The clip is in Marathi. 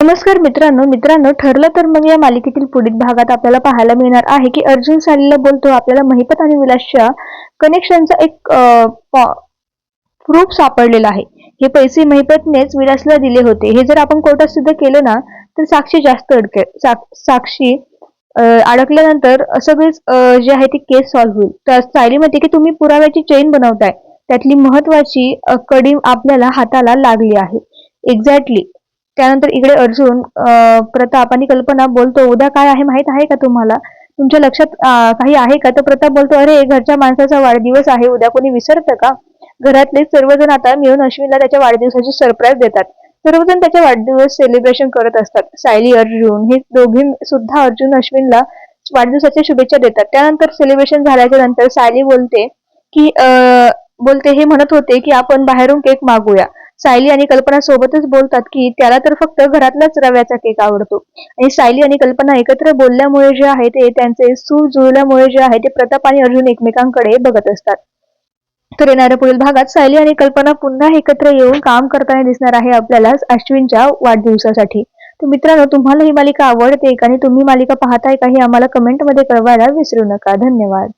नमस्कार मित्रांनो मित्रांनो ठरलं तर मग या मालिकेतील पुढील भागात आपल्याला पाहायला मिळणार आहे की अर्जुन सालीला बोलतो आपल्याला महिपत आणि विलासच्या कनेक्शनचा एक प्रूफ सापडलेला आहे. हे पैसे महिपतनेच विलासला दिले होते. हे जर आपण कोर्टात सिद्ध केलं ना तर साक्षी जास्त अडके साक- साक्षी अडकल्यानंतर सगळेच जे आहे ती केस सॉल्व्ह होईल. तर सायली म्हणते की तुम्ही पुराव्याची चेन बनवताय. त्यातली महत्वाची कडी आपल्याला हाताला लागली आहे. एक्झॅक्टली त्यानंतर इकडे अर्जुन प्रताप आणि कल्पना बोलतो उद्या काय आहे? माहीत आहे का तुम्हाला? तुमच्या लक्षात काही आहे का? तर प्रताप बोलतो अरे घरच्या माणसाचा वाढदिवस आहे उद्या कोणी विसरतं का? घरातले सर्वजण आता मिळून अश्विनला त्याच्या वाढदिवसाची सरप्राईज देतात. सर्वजण त्याच्या वाढदिवस सेलिब्रेशन करत असतात. सायली अर्जुन हे दोघे सुद्धा अर्जुन अश्विनला वाढदिवसाच्या शुभेच्छा देतात. त्यानंतर सेलिब्रेशन झाल्याच्यानंतर सायली बोलते की बोलते हे म्हणत होते की आपण बाहेरून केक मागूया. सायली आणि कल्पना सोबतच बोलतात की त्याला तर फक्त घरातलाच रव्याचा केक आवडतो. आणि सायली आणि कल्पना एकत्र बोलल्यामुळे जे आहे ते त्यांचे सूर जुळल्यामुळे जे आहे ते प्रताप आणि अर्जुन एकमेकांकडे बघत असतात. तर येणाऱ्या पुढील भागात सायली आणि कल्पना पुन्हा एकत्र येऊन काम करताना दिसणार आहे आपल्याला अश्विनच्या वाढदिवसासाठी. तर मित्रांनो तुम्हाला ही मालिका आवडते का आणि तुम्ही मालिका पाहताय का हे आम्हाला कमेंटमध्ये कळवायला विसरू नका. धन्यवाद.